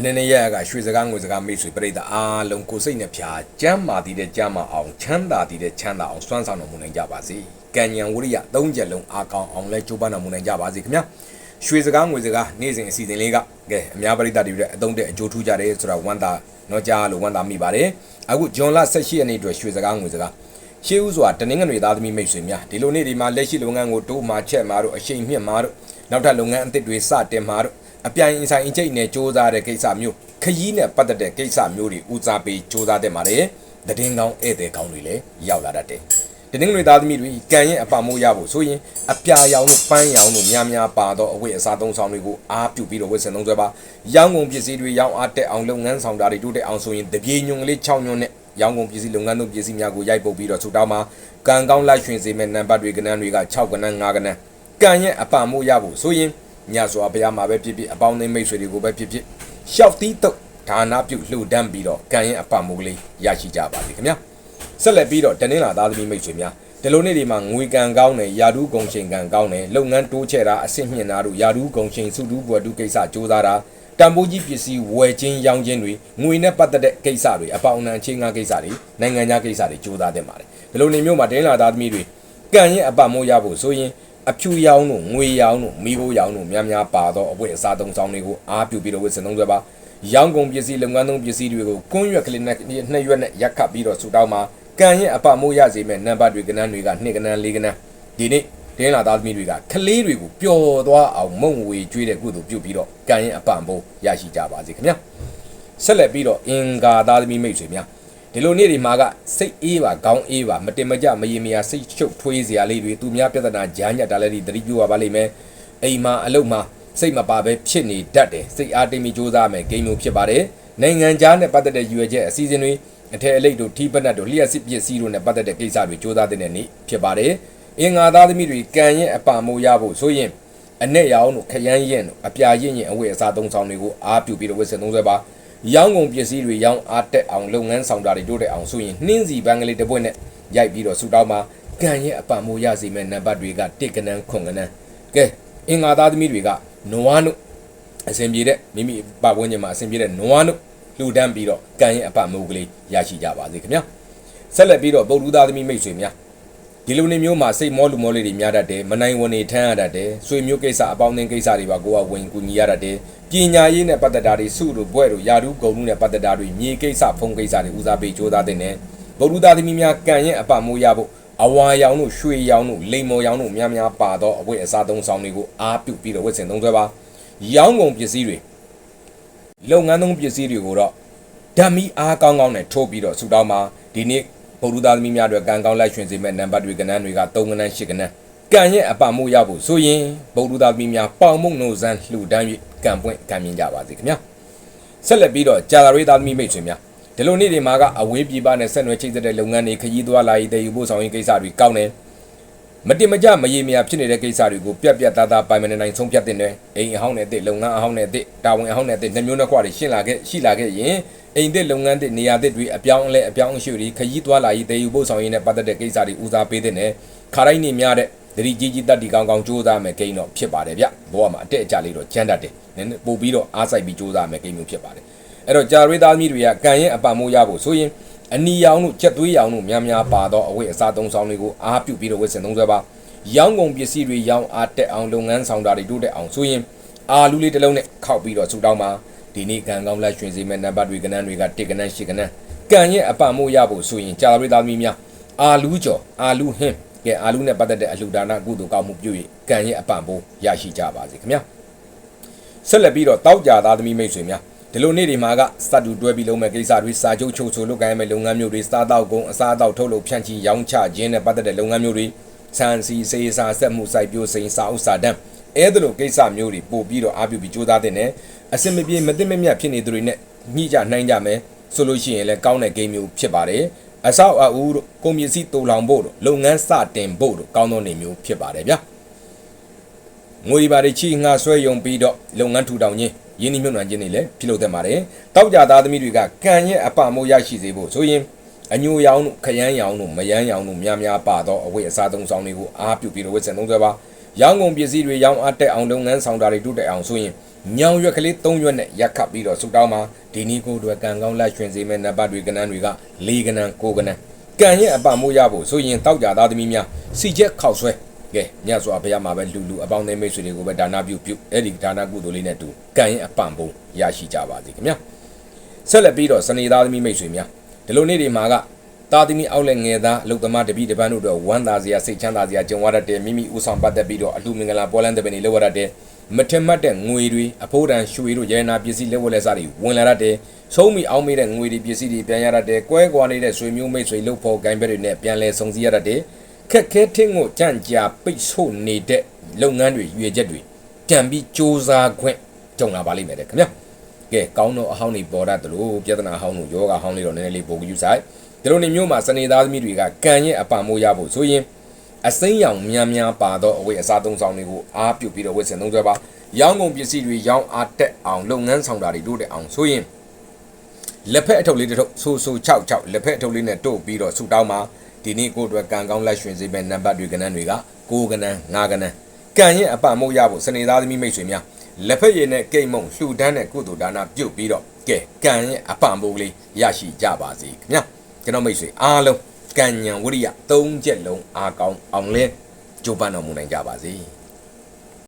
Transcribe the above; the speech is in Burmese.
အနေနဲ့ရကရွှေစကားငွေစကားမိတ်ဆွေပြိတ္တာအားလုံးကိုစိတ်နဲ့ဖြာကျမ်းမာတည်တဲ့ကျမ်းမာအောင်ချမ်းသာတည်တဲ့ချမ်းသာအောင်စွမ်းဆောင်တော်မူနိုင်ကြပါစေ။ကံဉဏ်ဝရိယသုံးချက်လုံးအားကောင်းအောင်လဲကြိုးပမ်းတော်မူနိုင်ကြပါစေခင်ဗျာ။ရွှေစကားငွေစကားနေ့စဉ်အစီအစဉ်လေးကကဲအများပရိသတ်တွေရဲ့အသုံးတဲ့အကျိုးထူးကြတယ်ဆိုတာဝမ်းသာတော့ကြားလို့ဝမ်းသာမိပါတယ်။အခုဂျွန်လ18ရက်နေ့အတွက်ရွှေစကားငွေစကားရှေးဦးစွာတနင်္ဂနွေသားသမီးမိတ်ဆွေများဒီလိုနေ့ဒီမှာလက်ရှိလုပ်ငန်းကိုတိုးမှချက်မှာတို့အရှိန်မြင့်မှာတို့နောက်ထပ်လုပ်ငန်းအသစ်တွေစတင်မှာတို့ အပြိုင်အဆိုင်အကျိတ်နဲ့စ조사တဲ့ကိစ္စမျိုးခရီးနဲ့ပတ်သက်တဲ့ကိစ္စမျိုးတွေဦးစားပေးစ조사တဲ့မှာလေတည်င်းကောင်းဧည့်သည်ကောင်းတွေလည်းရောက်လာတတ်တယ်တနင်္ဂနွေသားသမီးတွေကံရဲ့အပမိုးရဖို့ဆိုရင်အပြာရောင်တို့ပန်းရောင်တို့များများပါတော့အဝတ်အစားသုံးဆောင်တွေကိုအားပြုပြီးတော့ဝတ်ဆင်သုံးဆွဲပါရောင်းကုန်ပစ္စည်းတွေရောင်းအားတက်အောင်လုပ်ငန်းဆောင်တာတွေတိုးတက်အောင်ဆိုရင်တပြေညွန်ကလေး6ညွန်နဲ့ရောင်းကုန်ပစ္စည်းလုပ်ငန်းတို့ပစ္စည်းများကိုရိုက်ပုတ်ပြီးတော့ဆူတောင်းမှာကံကောင်းလိုက်ရွှင်စေမဲ့နံပါတ်တွေကဏ္ဍတွေက6ကဏ္ဍ9ကဏ္ဍကံရဲ့အပမိုးရဖို့ဆိုရင် ညစွာဘုရားမှာပဲဖြစ်ဖြစ်အပေါင်းအသင်းမိတ်ဆွေတွေကိုပဲဖြစ်ဖြစ်ရှောက်တီးတုတ်ဒါနပြုလှူဒန်းပြီးတော့ကံရဲ့အပမိုးကလေးရရှိကြပါစေခင်ဗျာဆက်လက်ပြီးတော့တနင်္လာသားသမီးမိတ်ဆွေများဒီလိုနေ့ဒီမှာငွေကံကောင်းတယ်ယာဒူးကုံချိန်ကံကောင်းတယ်လုပ်ငန်းတိုးချဲ့တာအဆင့်မြင့်တာတို့ယာဒူးကုံချိန်စုဒူးဘွယ်ဒူးကိစ္စစ조사တာတန်ဖိုးကြီးပစ္စည်းဝယ်ခြင်းရောင်းခြင်းတွေငွေနဲ့ပတ်သက်တဲ့ကိစ္စတွေအပေါင်းအနှံချင်းငါကိစ္စတွေနိုင်ငံခြားကိစ္စတွေစ조사တဲ့ပါတယ်ဒီလိုနေမျိုးမှာတင်းလာသားသမီးတွေကံရဲ့အပမိုးရဖို့ဆိုရင် အဖြူရောင်တို့ငွေရောင်တို့မိခိုးရောင်တို့များများပါတော့အဝတ်အစားသုံးဆောင်တွေကိုအားပြုပြီးတော့ဝတ်ဆင်သုံးဆွဲပါရောင်းကုန်ပစ္စည်းလုပ်ငန်းသုံးပစ္စည်းတွေကိုကွန်းရွက်ကလေးနဲ့နှစ်ရွက်နဲ့ရက်ခတ်ပြီးတော့ဆူတောင်းမှာကံရဲ့အပမိုးရစေမဲ့နံပါတ်တွေကဏ္ဍတွေက2ကဏ္ဍ4ကဏ္ဍဒီနေ့တင်းလာသားသမီးတွေကကလေးတွေကိုပျော်သွားအောင်မုံဝေကျွေးတဲ့ကုသိုလ်ပြုပြီးတော့ကံရဲ့အပမိုးရရှိကြပါစေခင်ဗျာဆက်လက်ပြီးတော့အင်္ဂါသားသမီးမိတ်ဆွေများ ဒီလိုနေ့ဒီမှာကစိတ်အေးပါခေါင်းအေးပါမတင်မကြမရေမရစိတ်ချုပ်ထွေးစရာလေးတွေသူများပြဿနာဂျားညက်တာလည်းဒီသတိပြုရပါလိမ့်မယ်အိမ်မှာအလုပ်မှာစိတ်မပါပဲဖြစ်နေတတ်တယ်စိတ်အားတိတ်မိကြိုးစားမယ်ဂိမ်းမျိုးဖြစ်ပါတယ်နိုင်ငံခြားနဲ့ပတ်သက်တဲ့ရွေချက်အစည်းအဝေးအထည်အလိတ်တို့ထိပနတ်တို့လျှက်စစ်ပစ္စည်းတို့နဲ့ပတ်သက်တဲ့ကိစ္စတွေစ조사တဲ့နေ့ဖြစ်ပါတယ်အင်္ဂါသားသမီးတွေကံရဲ့အပါမိုးရဖို့ဆိုရင်အနဲ့ရောင်တို့ခရမ်းရင်တို့အပြာရင်ရင်အဝတ်အစားသုံးဆောင်တွေကိုအားပြုပြီးတော့ဝတ်ဆင်သုံးဆွဲပါ ရောင်းကုန်ပစ္စည်းတွေရောင်းအားတက်အောင်လုပ်ငန်းဆောင်တာတွေတိုးတက်အောင်ဆိုရင်နှင်းစီပန်းကလေးတစ်ပွင့်နဲ့ရိုက်ပြီးတော့ဆူတောင်းမှာကံရဲ့အပံမိုးရစီမဲ့နံပါတ်တွေကတစ်ကနန်းခွန်ကနန်းကဲအင်္ဂါသားသမီးတွေကနွားနုအစဉ်ပြေတဲ့မိမိပတ်ဝန်းကျင်မှာအစဉ်ပြေတဲ့နွားနုလှူဒန်းပြီးတော့ကံရဲ့အပံမိုးကလေးရရှိကြပါစေခင်ဗျာဆက်လက်ပြီးတော့ပုတ်လူသားသမီးမိတ်ဆွေများ ဒီလိုနေမျိုးမှာစိတ်မောလူမောလေးတွေများတတ်တယ်မနိုင်ဝန်နေထမ်းရတတ်တယ်ဆွေမျိုးကိစ္စအပေါင်းအသင်းကိစ္စတွေပါကိုကဝင်ကူညီရတတ်တယ်ပညာရေးနဲ့ပတ်သက်တာတွေစုတို့ဘွဲ့တို့ယာရုဂုံမှုနဲ့ပတ်သက်တာတွေမြေကိစ္စဖုံကိစ္စတွေဦးစားပေးကြိုးစားတဲ့နဲ့ဗုဒ္ဓသားသမီးများကံရဲ့အပမိုးရဖို့အဝါရောင်တို့ရွှေရောင်တို့လိမ္မော်ရောင်တို့များများပါတော့အဝတ်အစားသုံးဆောင်တွေကိုအားပြုပြီးတော့ဝတ်ဆင်သုံးဆွဲပါရောင်းကုန်ပစ္စည်းတွေလုပ်ငန်းသုံးပစ္စည်းတွေကိုတော့ဓာတ်မီအားကောင်းကောင်းနဲ့ထိုးပြီးတော့ဆူတောင်းပါဒီနေ့ ဗုဒ္ဓသားသမီးများအတွက်ကံကောင်းလိုက်ရွှင်စေမဲ့နံပါတ်တွေကဏ္ဍတွေက3ကဏ္ဍ8ကဏ္ဍကံရဲ့အပမှုရဖို့ဆိုရင်ဗုဒ္ဓသားသမီးများပေါင်မုံနိုဇန်လှူဒန်း၍ကံပွင့်ကံမြင်ကြပါစေခင်ဗျာဆက်လက်ပြီးတော့ကြာသာရိသားသမီးမိတ်ဆွေများဒီလိုနေ့ဒီမှာကအဝေးပြည်ပနဲ့ဆက်နွယ်ချိတ်ဆက်တဲ့လုပ်ငန်းတွေခရီးသွားလာရေးတည်ယူဖို့ဆောင်ရေးကိစ္စတွေကောင်းတယ် မတင်မကြမရေမရဖြစ်နေတဲ့ကိစ္စတွေကိုပြက်ပြက်သားသားပိုင်မနေနိုင်ဆုံးဖြတ်တင်တယ်အိမ်အဟောင်းနဲ့အစ်လုပ်ငန်းအဟောင်းနဲ့အစ်တာဝန်အဟောင်းနဲ့အစ်နှမျိုးနှခွတွေရှင်းလာခဲ့ရှိလာခဲ့ရင်အိမ်သစ်လုပ်ငန်းသစ်နေရာသစ်တွေအပြောင်းအလဲအပြောင်းအရွှေ့တွေခရီးသွားလာရေးတည်ယူဖို့ဆောင်ရေးနဲ့ပတ်သက်တဲ့ကိစ္စတွေဦးစားပေးတဲ့နဲ့ခါတိုင်းနေများတဲ့သတိကြီးကြီးတက်တီကောင်းကောင်းစူးစမ်းမယ်ဂိမ်းတော့ဖြစ်ပါတယ်ဗျဘောကမှာအတက်အကျလေးတော့ကျန်းတတ်တယ်နည်းနည်းပို့ပြီးတော့အားစိုက်ပြီးစူးစမ်းမယ်ဂိမ်းမျိုးဖြစ်ပါတယ်အဲ့တော့ကြာရွေးသားသမီးတွေကကံရဲ့အပံမိုးရဖို့ဆိုရင် အနီရောင်တို့ချက်သွေးရောင်တို့များများပါတော့အဝတ်အစားသုံးဆောင်တွေကိုအားပြုပြီးတော့ဝတ်ဆင်သုံးဆွဲပါရောင်းကုန်ပစ္စည်းတွေရောင်းအားတက်အောင်လုပ်ငန်းဆောင်တာတွေတိုးတက်အောင်ဆိုရင်အာလူလေးတစ်လုံးနဲ့ခောက်ပြီးတော့ဆူတောင်းပါဒီနေ့ကံကောင်းလက်ရွှင်စေမဲ့နံပါတ်တွေကဏ္ဍတွေက1ကဏ္ဍ10ကဏ္ဍကံရဲ့အပံမိုးရဖို့ဆိုရင်ကြာရွေးသားသမီးများအာလူကျော်အာလူဟင်းကဲအာလူနဲ့ပတ်သက်တဲ့အလှူဒါနကုသိုလ်ကောင်းမှုပြု၍ကံရဲ့အပံပိုးရရှိကြပါစေခင်ဗျာဆက်လက်ပြီးတော့တောက်ကြသားသမီးမိတ်ဆွေများ ဒီလိုနေ့ဒီမှာကစတူတွဲပြီးလုံးမဲ့ကိစ္စတွေစာချုပ်ချုပ်ဆိုလုပ်ကိုင်းမဲ့လုပ်ငန်းမျိုးတွေစားတောက်ကုန်အစားအသောက်ထုတ်လုပ်ဖြန့်ချီရောင်းချခြင်းနဲ့ပတ်သက်တဲ့လုပ်ငန်းမျိုးတွေဆန်စီစေးစာဆက်မှုစိုက်ပျိုးစိန်စာဥစာတန်းအဲ့ဒါလိုကိစ္စမျိုးတွေပို့ပြီးတော့အားပြုပြီးကြိုးစားတဲ့နဲ့အစင်မပြေမသိမမြတ်ဖြစ်နေသူတွေနဲ့ညှိကြနှိုင်းကြမယ်ဆိုလို့ရှိရင်လည်းကောင်းတဲ့ဂိမ်းမျိုးဖြစ်ပါတယ်အဆောက်အဦတို့ကုန်ပစ္စည်းတူလောင်ဖို့တို့လုပ်ငန်းစတင်ဖို့တို့ကောင်းသောနေမျိုးဖြစ်ပါတယ်ဗျာငွေပါတွေချီငှဆွဲယုံပြီးတော့လုပ်ငန်းထူထောင်ခြင်း ရင်းနှီးမြှုပ်နှံခြင်းတွေလည်းပြုလုပ်တတ်ပါတယ်တောက်ကြသားသမီးတွေကကံရဲ့အပမိုးရရှိစေဖို့ဆိုရင်အညိုရောင်တို့ခရမ်းရောင်တို့မယမ်းရောင်တို့များများပါတော့အဝိအစားသုံးဆောင်တွေကိုအားပြုပြီးတော့ဝတ်ဆင်သုံးဆွဲပါရောင်းကုန်ပစ္စည်းတွေရောင်းအားတက်အောင်လုပ်ငန်းဆောင်တာတွေတုတက်အောင်ဆိုရင်ညောင်ရွက်ကလေး၃ရွက်နဲ့ရက်ခတ်ပြီးတော့ဆုတောင်းမှာဒီနီကိုအတွက်ကံကောင်းလက်ရွှင်စေမဲ့နံပါတ်တွေကနန်းတွေက၄ကနန်း၉ကနန်းကံရဲ့အပမိုးရဖို့ဆိုရင်တောက်ကြသားသမီးများစီချက်ခောက်ဆွဲ ကဲမြတ်စွာဘုရားမှာပဲလူလူအပေါင်းအသင်းမိတ်ဆွေတွေကိုပဲဒါနပြုပြုအဲ့ဒီဒါနကုသိုလ်လေးနဲ့တူကံရဲ့အပံပုံရရှိကြပါစေခင်ဗျာဆက်လက်ပြီးတော့စနေသားသမီးမိတ်ဆွေများဒီလိုနေ့တွေမှာကသားသမီးအောက်လက်ငယ်သားအလုတ္တမတပိတပန်းတို့တော့ဝမ်းသာစရာစိတ်ချမ်းသာစရာကြုံရတတ်တဲ့မိမိဦးဆောင်ပတ်သက်ပြီးတော့အလှမင်္ဂလာပေါ်လန်းတဲ့ပင်တွေလောက်ရတတ်တဲ့မထက်မှတ်တဲ့ငွေတွေအဖိုးတန်ရွှေတို့ရတနာပစ္စည်းလက်ဝက်လက်စားတွေဝင်လာတတ်တယ်။ဆုံးမိအောင်မေးတဲ့ငွေတွေပစ္စည်းတွေပြန်ရတတ်တယ်။ကွဲကွာနေတဲ့ဆွေမျိုးမိတ်ဆွေလှုပ်ဖို့ဂိုင်းဘက်တွေနဲ့ပြန်လဲစုံစည်းရတတ်တယ်။ ခက်ခဲထင်းကိုကြန့်ကြာပိတ်ဆို့နေတဲ့လုပ်ငန်းတွေရွေချက်တွေပြန်ပြီးစ조사ခွင့်ကြုံလာပါလိမ့်မယ်တဲ့ခင်ဗျာ။ကဲကောင်းတော့အဟောင်းတွေပေါ်တတ်တယ်လို့ပြဿနာအဟောင်းတို့ယောဂအဟောင်းလေးတော့နည်းနည်းလေးပိုကူယူဆိုင်။ဒီလိုနေမျိုးမှာစနေသားသမီးတွေကကံရဲ့အပံမိုးရဖို့ဆိုရင်အစိမ်းရောင်များများပါသောအဝတ်အစားသုံးဆောင်တွေကိုအားပြုပြီးတော့ဝတ်ဆင်သုံးစွဲပါရောင်းကုန်ပစ္စည်းတွေရောင်းအားတက်အောင်လုပ်ငန်းဆောင်တာတွေတို့တက်အောင်ဆိုရင်လက်ဖက်အထုပ်လေးတစ်ထုပ်ဆိုဆို6 6လက်ဖက်အထုပ်လေးနဲ့တို့ပြီးတော့ဆူတောင်းမှာ ဒီနေ့ကိုယ့်အတွက်ကံကောင်းလက်ရွှင်စေမဲ့နံပါတ်တွေကနန်းတွေက9ကနန်း9ကနန်းကံရဲ့အပံမိုးရဖို့စနေသားသမီးမိတ်ဆွေများလက်ဖက်ရည်နဲ့ကိတ်မုံလှူဒန်းတဲ့ကုသိုလ်ဒါနပြုတ်ပြီးတော့ကဲကံရဲ့အပံမိုးကလေးရရှိကြပါစေခင်ဗျာကျွန်တော်မိတ်ဆွေအားလုံးကံဉဏ်ဝိရိယ၃ချက်လုံးအားကောင်းအောင်လဲကြိုးပမ်းတော်မူနိုင်ကြပါစေ။